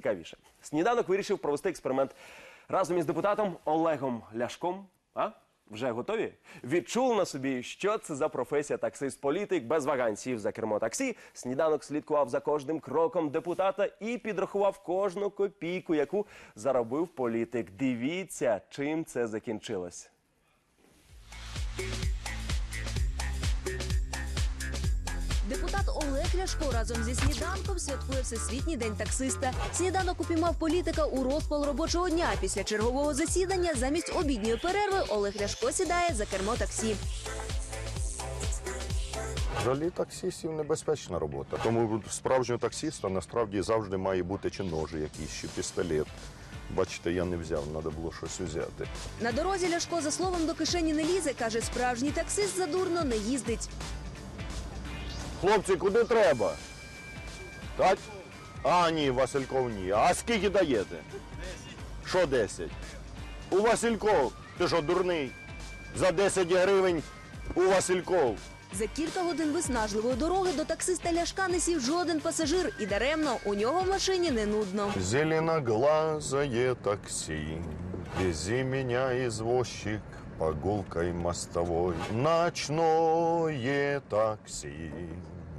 цікавіше. Сніданок вирішив провести експеримент разом із депутатом Олегом Ляшком. А? Вже готові? Відчули на собі, що це за професія таксист-політик без вагань за кермо таксі. Сніданок слідкував за кожним кроком депутата і підрахував кожну копійку, яку заробив політик. Дивіться, чим це закінчилось. Олег Ляшко разом зі сніданком святкує Всесвітній день таксиста. Сніданок упіймав політика у розпал робочого дня. Після чергового засідання замість обідньої перерви Олег Ляшко сідає за кермо таксі. Взагалі таксістів небезпечна робота. Тому справжнього таксіста насправді завжди має бути чи ножи якісь, чи пістолет. Бачите, я не взяв, треба було щось взяти. На дорозі Ляшко за словом до кишені не лізе. каже, справжній таксист задурно не їздить. Хлопці, куди треба? Так? А, ні, Васильков ні. А скільки даєте? Що 10? У Васильков. Ти що, дурний? За 10 гривень у Васильков. За кілька годин виснажливої дороги до таксиста Ляшка не сів жоден пасажир, і даремно у нього в машині не нудно. Зеленоглазое такси, вези меня, извозчик, по гулкой мостовой. Ночное такси,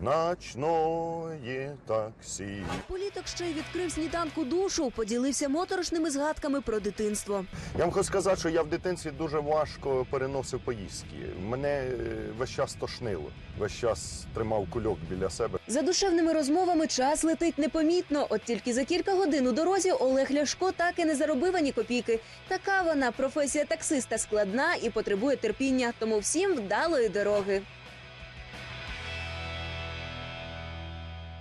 ночное такси. Політик ще й відкрив сніданку душу, поділився моторошними згадками про дитинство. Я вам хочу сказати, що я в дитинстві дуже важко переносив поїздки. Мене е, весь час тошнило, весь час тримав кульок біля себе. За душевними розмовами час летить непомітно. От тільки за кілька годин у дорозі Олег Ляшко так і не заробив ані копійки. Така вона професія таксиста складна і потребує терпіння. Тому всім вдалої дороги.